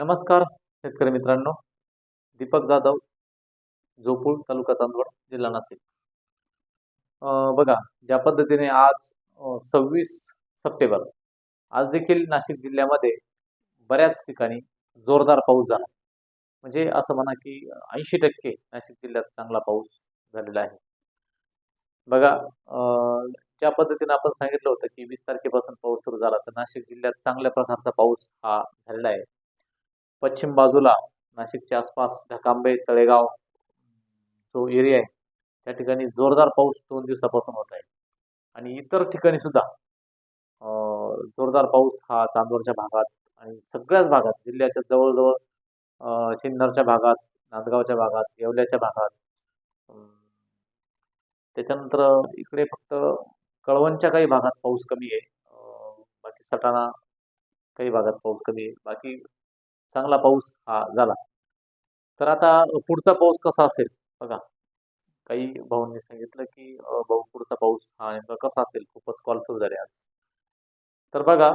नमस्कार शेतकरी मित्रांनो. दीपक जाधव जोपूर तालुका चांदवड जिल्हा नाशिक. बघा ज्या पद्धतीने आज सव्वीस सप्टेंबर आज देखील नाशिक जिल्ह्यामध्ये बऱ्याच ठिकाणी जोरदार पाऊस झाला. म्हणजे असं म्हणा की ऐंशी टक्के नाशिक जिल्ह्यात चांगला पाऊस झालेला आहे. बघा ज्या पद्धतीने आपण सांगितलं होतं की वीस तारखेपासून पाऊस सुरू झाला तर नाशिक जिल्ह्यात चांगल्या प्रकारचा पाऊस हा झालेला आहे. पश्चिम बाजूला नाशिकच्या आसपास ढकांबे तळेगाव जो एरिया आहे त्या ठिकाणी जोरदार पाऊस दोन दिवसापासून होत आहे. आणि इतर ठिकाणी सुद्धा जोरदार पाऊस हा चांदवडच्या भागात आणि सगळ्याच भागात जिल्ह्याच्या जवळजवळ सिन्नरच्या भागात नांदगावच्या भागात येवल्याच्या भागात त्याच्यानंतर इकडे फक्त कळवणच्या काही भागात पाऊस कमी आहे. बाकी सटाणा काही भागात पाऊस कमी आहे. बाकी चांगला पाऊस हा झाला. तर आता पुढचा पाऊस कसा असेल? बघा काही भाऊंनी सांगितलं की भाऊ पुढचा पाऊस हा नेमका कसा असेल? खूपच कॉल सुरू झाले आज. तर बघा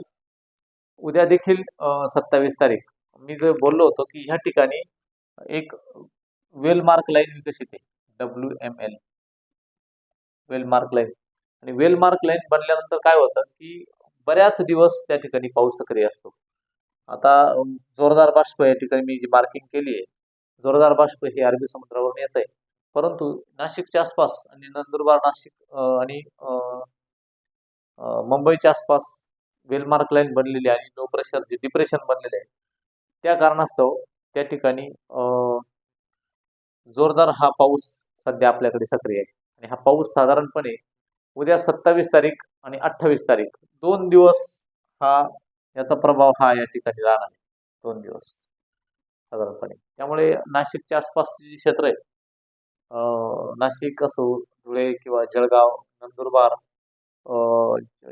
उद्या देखील सत्तावीस तारीख. मी जे बोललो होतो की ह्या ठिकाणी एक वेल मार्क लाईन विकसित आहे W M L well mark line आणि वेल मार्क लाईन बनल्यानंतर काय होतं की बऱ्याच दिवस त्या ठिकाणी पाऊस सक्रिय असतो. आता जोरदार बाष्प या ठिकाणी मी जी मार्किंग केली आहे जोरदार बाष्प हे अरबी समुद्रावरून येत आहे परंतु नाशिकच्या आसपास आणि नंदुरबार नाशिक आणि मुंबईच्या आसपास वेलमार्क लाईन बनलेली आहे आणि लो प्रेशर जे डिप्रेशन बनलेले आहे त्या कारणास्तव त्या ठिकाणी जोरदार हा पाऊस सध्या आपल्याकडे सक्रिय आहे. आणि हा पाऊस साधारणपणे उद्या सत्तावीस तारीख आणि अठ्ठावीस तारीख दोन दिवस हा याचा प्रभाव हा या ठिकाणी राहणार आहे. दोन दिवस. साधारणपणे. त्यामुळे नाशिकच्या आसपासची जी क्षेत्र आहे नाशिक असो धुळे किंवा जळगाव नंदुरबार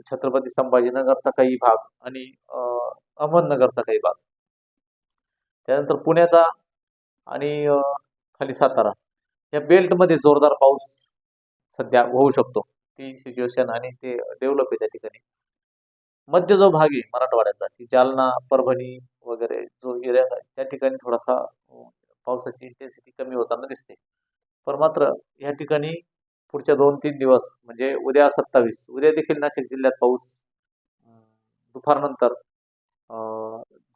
छत्रपती संभाजीनगरचा काही भाग आणि अहमदनगरचा काही भाग. त्यानंतर पुण्याचा आणि खाली सातारा. या बेल्टमध्ये जोरदार पाऊस सध्या होऊ शकतो. ती सिच्युएशन आणि ते डेव्हलप आहे त्या ठिकाणी. मध्य जो भाग आहे मराठवाड्याचा की जालना परभणी वगैरे जो एरिया त्या ठिकाणी थोडासा पावसाची इंटेन्सिटी कमी होताना दिसते. पण मात्र या ठिकाणी पुढच्या दोन तीन दिवस म्हणजे उद्या सत्तावीस उद्या देखील नाशिक जिल्ह्यात पाऊस दुपारनंतर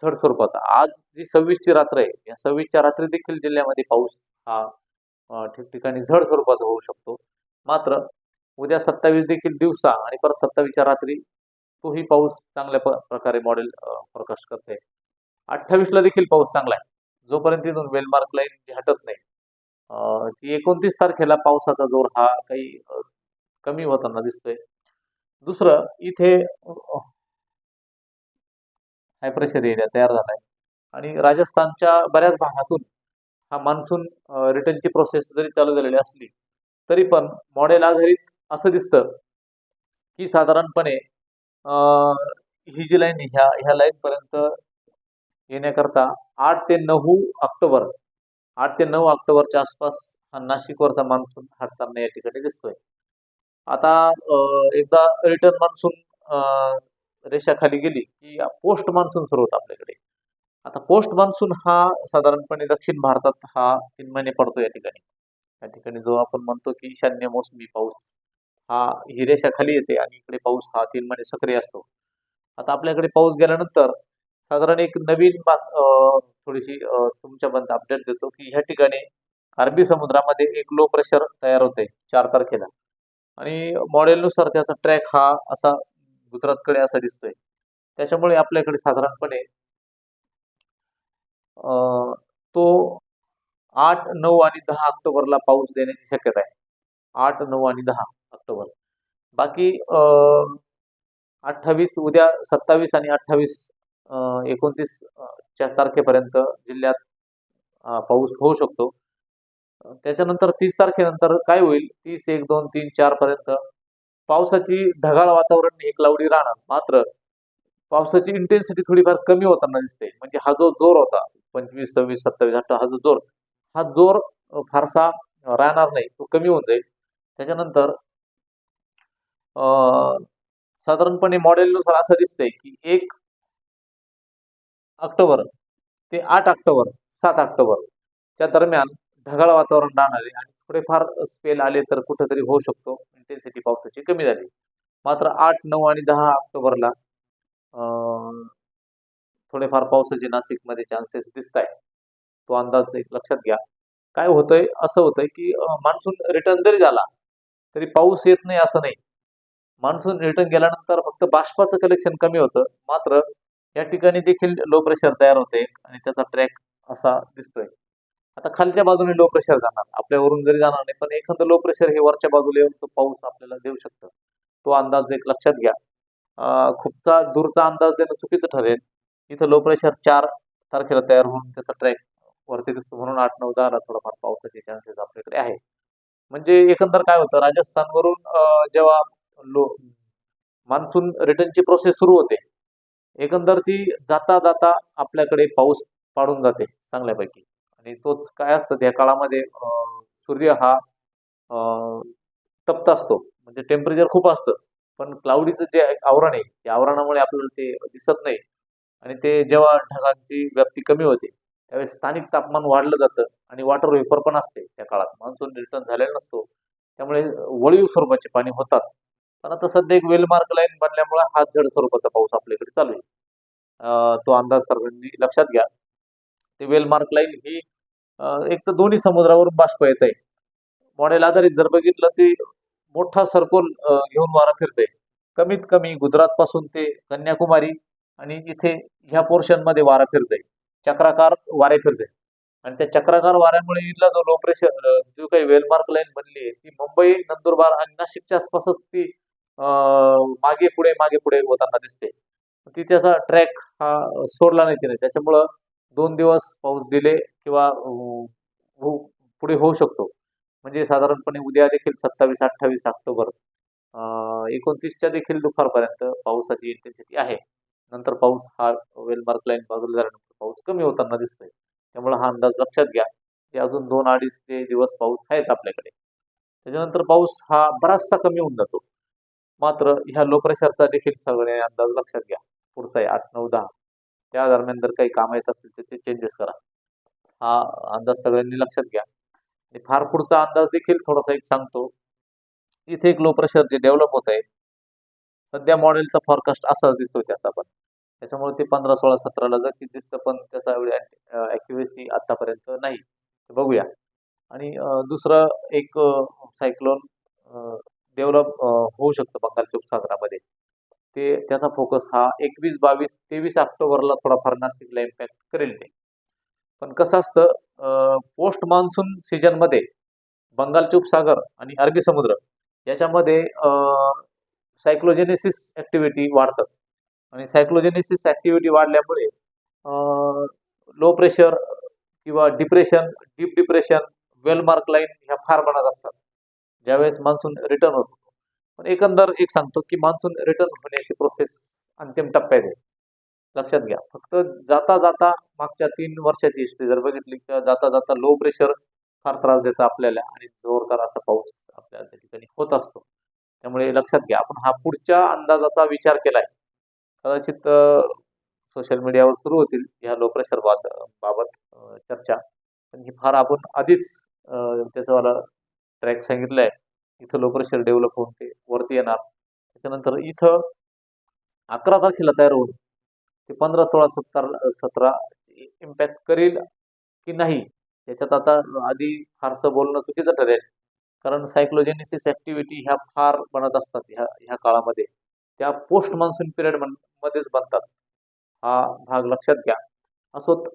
झड स्वरूपाचा. आज जी सव्वीसची रात्र आहे या सव्वीसच्या रात्री देखील जिल्ह्यामध्ये पाऊस हा ठिकठिकाणी झड स्वरूपाचा होऊ शकतो. मात्र उद्या सत्तावीस देखील दिवसा आणि परत सत्तावीसच्या रात्री तोही पाऊस चांगल्या प्रकारे मॉडेल प्रकाश करते. अठ्ठावीसला देखील पाऊस चांगला आहे. जोपर्यंत तिथून वेलमार्क लाईन जी हटत नाही ती एकोणतीस तारखेला पावसाचा जोर हा काही कमी होताना दिसतोय. दुसरं इथे हाय प्रेशर एरिया तयार झाला आहे आणि राजस्थानच्या बऱ्याच भागातून हा मान्सून रिटर्नची प्रोसेस जरी चालू झालेली असली तरी पण मॉडेल आधारित असं दिसतं की साधारणपणे ही जी लाईन ह्या ह्या लाईनपर्यंत येण्याकरता आठ ते नऊ ऑक्टोबर आठ ते नऊ ऑक्टोबरच्या आसपास हा नाशिकवरचा मान्सून हटताना या ठिकाणी दिसतोय. आता एकदा रिटर्न मान्सून रेषा खाली गेली की पोस्ट मान्सून सुरू होतं आपल्याकडे. आता पोस्ट मान्सून हा साधारणपणे दक्षिण भारतात हा तीन महिने पडतो या ठिकाणी. या ठिकाणी जो आपण म्हणतो की ईशान्य मोसमी पाऊस हा ही खाली येते आणि इकडे पाऊस हा तीन महिने सक्रिय असतो. आता आपल्याकडे पाऊस गेल्यानंतर साधारण एक नवीन बात थोडीशी तुमच्यापर्यंत अपडेट देतो की ह्या ठिकाणी अरबी समुद्रामध्ये एक लो प्रेशर तयार होते चार तारखेला. आणि मॉडेलनुसार त्याचा ट्रॅक हा असा गुजरातकडे असा दिसतोय. त्याच्यामुळे आपल्याकडे साधारणपणे अं, तो आठ नऊ आणि दहा ऑक्टोबरला पाऊस देण्याची शक्यता आहे. आठ नऊ आणि दहा. ऑक्टोबर. बाकी अठ्ठावीस उद्या सत्तावीस आणि अठ्ठावीस एकोणतीस च्या तारखेपर्यंत जिल्ह्यात पाऊस होऊ शकतो. त्याच्यानंतर तीस तारखेनंतर काय होईल? तीस एक दोन तीन चार पर्यंत पावसाची ढगाळ वातावरण एक लावडी राहणार. मात्र पावसाची इंटेन्सिटी थोडीफार कमी होताना दिसते. म्हणजे हा जो जोर होता पंचवीस सव्वीस सत्तावीस अठरा हा जो जोर हा जोर फारसा राहणार नाही. तो कमी होऊन जाईल. त्याच्यानंतर साधारणपणे मॉडेलनुसार असं दिसतंय की एक ऑक्टोबर ते आठ ऑक्टोबर सात ऑक्टोबरच्या दरम्यान ढगाळ वातावरण राहणार आहे आणि थोडेफार स्पेल आले तर कुठेतरी होऊ शकतो. इंटेन्सिटी पावसाची कमी झाली. मात्र आठ नऊ आणि दहा ऑक्टोबरला थोडेफार पावसाचे नाशिकमध्ये चान्सेस दिसत आहे तो अंदाज एक लक्षात घ्या. काय होतंय? असं होतंय की मान्सून रिटर्न जरी झाला तरी पाऊस येत नाही असं नाही. मान्सून रिटर्न गेल्यानंतर फक्त बाष्पाचं कलेक्शन कमी होतं. मात्र या ठिकाणी देखील लो प्रेशर तयार होते आणि त्याचा ट्रॅक असा दिसतोय. आता खालच्या बाजूने लो प्रेशर जाणार. आपल्यावरून जरी जाणार नाही पण एखादं लो प्रेशर हे वरच्या बाजूला येऊन तो पाऊस आपल्याला देऊ शकतं. तो अंदाज एक लक्षात घ्या. खूपचा दूरचा अंदाज देणं चुकीचं ठरेल. इथं लो प्रेशर चार तारखेला तयार होऊन त्याचा ट्रॅक वरती दिसतो. म्हणून आठ नऊ दहाला थोडाफार पावसाचे चान्सेस आपल्याकडे आहे. म्हणजे एकंदर काय होतं राजस्थानवरून जेव्हा लो. मान्सून रिटर्नची प्रोसेस सुरू होते. एकंदर ती जाता जाता आपल्याकडे पाऊस पाडून जाते चांगल्यापैकी. आणि तोच काय असतं त्या काळामध्ये सूर्य हा तप्त असतो. म्हणजे टेम्परेचर खूप असतं. पण क्लाउडीचं जे आवरण आहे त्या आवरणामुळे आपल्याला ते दिसत नाही. आणि ते जेव्हा ढगांची व्याप्ती कमी होते त्यावेळेस स्थानिक तापमान वाढलं जातं आणि वॉटर वेपर पण असते त्या काळात. मान्सून रिटर्न झालेला नसतो. त्यामुळे वळीव स्वरूपाचे पाणी होतात. पण आता सध्या एक वेलमार्क लाईन बनल्यामुळे हा झड स्वरूपाचा पाऊस आपल्याकडे चालू आहे. तो अंदाज सर्वांनी लक्षात घ्या. ते वेलमार्क लाईन ही एक तर दोन्ही समुद्रावरून बाष्प येत आहे. मॉडेल आधारित जर बघितलं ते मोठा सर्कोल घेऊन वारा फिरते कमीत कमी गुजरात पासून ते कन्याकुमारी आणि इथे ह्या पोर्शनमध्ये वारा फिरते चक्राकार वारे फिरते आणि त्या चक्राकार वाऱ्यामुळे इथला जो लो प्रेशर जो काही वेलमार्क लाईन बनली आहे ती मुंबई नंदुरबार आणि नाशिकच्या आसपासच ती मागे पुढे मागे पुढे होताना दिसते. ती त्याचा ट्रॅक हा सोडला नाही तिने. त्याच्यामुळं दोन दिवस पाऊस डिले किंवा हो, पुढे होऊ शकतो. म्हणजे साधारणपणे उद्या देखील सत्तावीस अठ्ठावीस ऑक्टोबर एकोणतीसच्या देखील दुपारपर्यंत पावसाची इंटेन्सिटी आहे. नंतर पाऊस हा वेलमार्क लाईन बाजूला झाल्यानंतर पाऊस कमी होताना दिसतोय. त्यामुळे हा अंदाज लक्षात घ्या. की अजून दोन अडीच ते दिवस पाऊस आहेच आपल्याकडे. त्याच्यानंतर पाऊस हा बराचसा कमी होऊन जातो. मात्र ह्या लो प्रेशरचा देखील सगळे अंदाज लक्षात घ्या. पुढचा आहे आठ नऊ दहा. त्या दरम्यान जर काही काम येत असेल त्याचे चेंजेस करा. हा अंदाज सगळ्यांनी लक्षात घ्या. आणि फार पुढचा अंदाज देखील थोडासा एक सांगतो. इथे एक लो प्रेशर जे डेव्हलप होत आहे सध्या मॉडेलचा फॉरकास्ट असाच दिसतोय त्याचा पण. त्याच्यामुळे ते पंधरा सोळा सतराला जर की दिसतं पण त्याचा एवढी ॲक्युरेसी आतापर्यंत नाही. ते बघूया. आणि दुसरं एक सायक्लोन डेव्हलप होऊ शकतं बंगालच्या उपसागरामध्ये. ते त्याचा फोकस हा एकवीस बावीस तेवीस ऑक्टोबरला थोडाफार नाशिकला इम्पॅक्ट करेल ते. पण कसं असतं पोस्ट मान्सून सीजनमध्ये बंगालचे उपसागर आणि अरबी समुद्र याच्यामध्ये सायक्लोजेनेसिस ॲक्टिव्हिटी वाढतात आणि सायक्लोजेनेसिस ॲक्टिव्हिटी वाढल्यामुळे लो प्रेशर किंवा depression deep depression well mark line ह्या फार बनत असतात. ज्यावेळेस मान्सून रिटर्न होतो. पण एकंदर एक सांगतो की मान्सून रिटर्न होण्याची प्रोसेस अंतिम टप्प्यात आहे. लक्षात घ्या. फक्त जाता जाता मागच्या तीन वर्षाची हिस्ट्री जर बघितली तर जाता जाता लो प्रेशर फार त्रास देतं आपल्याला आणि जोरदार असा पाऊस आपल्या त्या ठिकाणी होत असतो. त्यामुळे लक्षात घ्या. आपण हा पुढच्या अंदाजाचा विचार केलाय. कदाचित सोशल मीडियावर सुरू होतील ह्या लो प्रेशर बाबत बाबत चर्चा. पण ही फार आपण आधीच त्याचं मला ट्रॅक आहे इथं लवकर शेअर डेव्हलप होऊन ते वरती येणार. त्याच्यानंतर इथं अकरा तारखेला तयार होऊन ते पंधरा सोळा सत्तर सतरा इम्पॅक्ट करेल की नाही याच्यात आता आधी फारसं बोलणं चुकीचं ठरेल. कारण सायक्लोजेनेसिस ॲक्टिव्हिटी ह्या फार बनत असतात ह्या ह्या काळामध्ये. त्या पोस्ट मान्सून पिरियड मध्येच बनतात. हा भाग लक्षात घ्या. असोत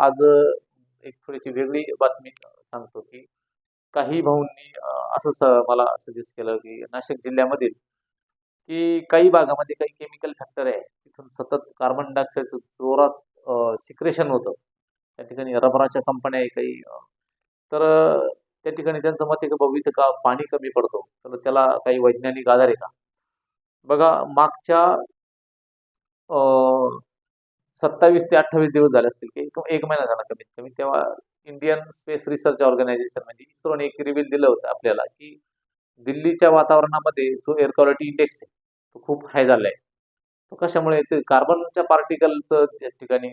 आज एक थोडीशी वेगळी बातमी सांगतो की काही भाऊंनी असं मला सजेस्ट केलं की नाशिक जिल्ह्यामधील की काही भागामध्ये काही केमिकल फॅक्टरी आहे तिथून सतत कार्बन डायऑक्साईडचं जोरात सिक्रेशन होतं. त्या ठिकाणी रबराच्या कंपन्या आहे काही तर त्या ठिकाणी त्यांचं मत आहे की बाबा इथं का पाणी कमी पडतो? तर त्याला काही वैज्ञानिक आधार आहे का? बघा मागच्या सत्तावीस ते अठ्ठावीस दिवस झाले असतील की एक महिना झाला कमीत कमी. तेव्हा इंडियन स्पेस रिसर्च ऑर्गनायझेशन म्हणजे इस्रोने एक रिव्हील दिलं होतं आपल्याला की दिल्लीच्या वातावरणामध्ये जो एअर क्वालिटी इंडेक्स आहे तो खूप हाय झाला आहे तो कशामुळे? ते कार्बनच्या पार्टिकलचं त्या ठिकाणी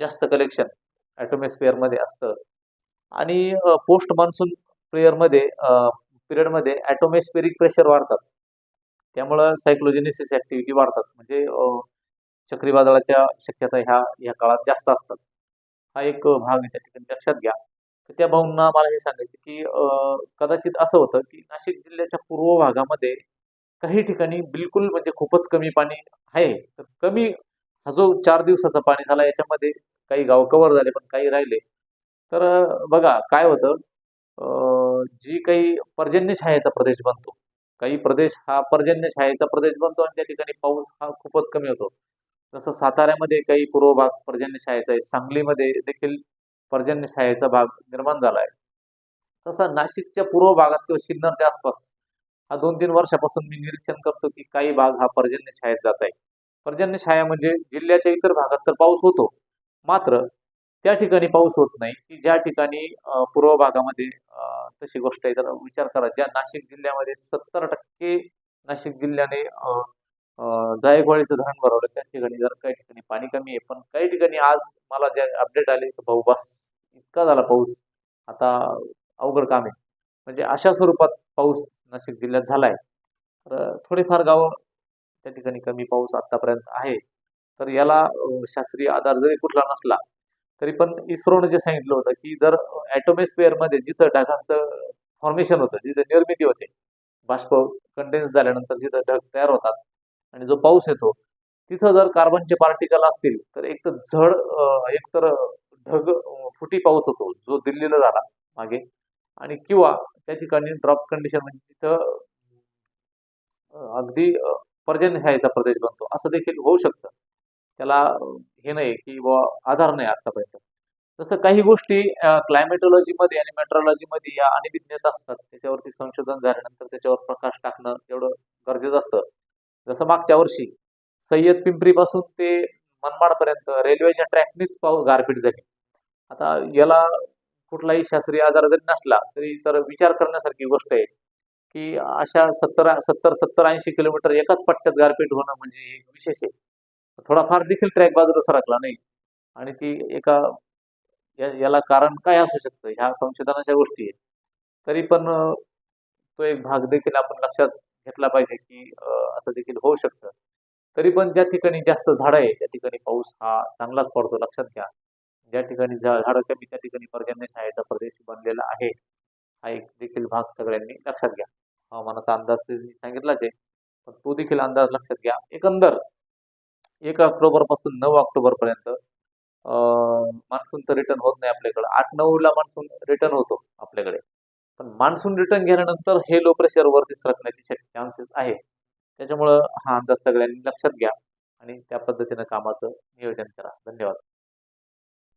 जास्त कलेक्शन ॲटोमेस्फिअरमध्ये असतं. आणि पोस्ट मान्सून प्रेयरमध्ये पिरियडमध्ये ॲटोमेस्फेरिक प्रेशर वाढतात. त्यामुळं सायक्लोजेनेसिस ॲक्टिव्हिटी वाढतात. म्हणजे चक्रीवादळाच्या शक्यता ह्या ह्या काळात जास्त असतात. हा एक भाग आहे त्या ठिकाणी लक्षात घ्या. तर त्या भाऊंना मला हे सांगायचं की कदाचित असं होतं की नाशिक जिल्ह्याच्या पूर्व भागामध्ये काही ठिकाणी बिलकुल म्हणजे खूपच कमी पाणी आहे. तर कमी हा जो चार दिवसाचा पाणी झाला याच्यामध्ये काही गाव कव्हर झाले पण काही राहिले. तर बघा काय होतं जी काही पर्जन्य छायाचा प्रदेश बनतो काही प्रदेश हा पर्जन्य छायेचा प्रदेश बनतो आणि त्या ठिकाणी पाऊस हा खूपच कमी होतो. जसं साताऱ्यामध्ये काही पूर्व भाग पर्जन्य आहे. सांगलीमध्ये देखील पर्जन्य भाग निर्माण झाला आहे. तसा नाशिकच्या पूर्व भागात किंवा सिन्नरच्या आसपास हा दोन तीन वर्षापासून मी निरीक्षण करतो की काही भाग हा पर्जन्यछायेत जात आहे. पर्जन्यछाया म्हणजे जिल्ह्याच्या इतर भागात तर पाऊस होतो. मात्र त्या ठिकाणी पाऊस होत नाही. की ज्या ठिकाणी पूर्व भागामध्ये तशी गोष्ट आहे. तर विचार करा ज्या नाशिक जिल्ह्यामध्ये सत्तर टक्के नाशिक जिल्ह्याने जायकवाडीचं धरण भरवलं त्या ठिकाणी. जर काही ठिकाणी पाणी कमी आहे. पण काही ठिकाणी आज मला जे अपडेट आले की भाऊ बस इतका झाला पाऊस. आता अवघड काम आहे. म्हणजे अशा स्वरूपात पाऊस नाशिक जिल्ह्यात झाला आहे तर थोडेफार गावं त्या ठिकाणी कमी पाऊस आतापर्यंत आहे. तर याला शास्त्रीय आधार जरी कुठला नसला तरी पण इस्रोनं जे सांगितलं होतं की जर ॲटोमेस्फिअरमध्ये जिथं ढगांचं फॉर्मेशन होतं जिथं निर्मिती होते बाष्प कंडेन्स झाल्यानंतर जिथं ढग तयार होतात आणि जो पाऊस येतो तिथं जर कार्बनचे पार्टिकल असतील तर एक तर झड एक तर ढग फुटी पाऊस होतो जो दिल्लीला झाला मागे. आणि किंवा त्या ठिकाणी ड्रॉप कंडिशन म्हणजे तिथं अगदी अ, प्रदेश बनतो. असं देखील होऊ शकतं. त्याला हे नाही की बुवा आधार नाही आतापर्यंत. जसं काही गोष्टी क्लायमेटॉलॉजीमध्ये आणि मेट्रोलॉजीमध्ये या अनिविज्ञता असतात. त्याच्यावरती संशोधन झाल्यानंतर त्याच्यावर प्रकाश टाकणं तेवढं गरजेचं असतं. जसं मागच्या वर्षी सय्यद पिंपरीपासून ते मनमाडपर्यंत रेल्वेच्या ट्रॅकनीच पाऊस गारपीट झाली. आता याला कुठलाही शास्त्रीय आजार जरी नसला तरी तर विचार करण्यासारखी गोष्ट आहे की अशा सत्तर सत्तर सत्तर ऐंशी किलोमीटर एकाच पट्ट्यात गारपीट होणं म्हणजे विशेष आहे. थोडाफार देखील ट्रॅक बाजूला सरकला नाही. आणि ती एका या- याला कारण काय असू शकतं? ह्या संशोधनाच्या गोष्टी आहेत. तरी पण तो एक भाग देखील आपण लक्षात घेतला पाहिजे की असं देखील होऊ शकतं. तरी पण ज्या ठिकाणी जास्त झाडं आहे त्या ठिकाणी पाऊस हा चांगलाच पडतो लक्षात घ्या. ज्या ठिकाणी झा- झाडं कमी त्या ठिकाणी पर्जन्य छायाचा प्रदेश बनलेला आहे. हा एक देखील भाग सगळ्यांनी लक्षात घ्या. हवामानाचा अंदाज तर मी सांगितलाच आहे. पण तो देखील अंदाज लक्षात घ्या. एकंदर एक ऑक्टोबरपासून नऊ ऑक्टोबर पर्यंत मान्सून तर रिटर्न होत नाही आपल्याकडे. आठ नऊला मान्सून रिटर्न होतो आपल्याकडे. पण मान्सून रिटर्न गेल्यानंतर हे लो प्रेशर वरती शक्य चान्सेस आहे त्याच्यामुळं हा अंदाज सगळ्यांनी लक्षात घ्या आणि त्या पद्धतीनं कामाचं नियोजन करा. धन्यवाद.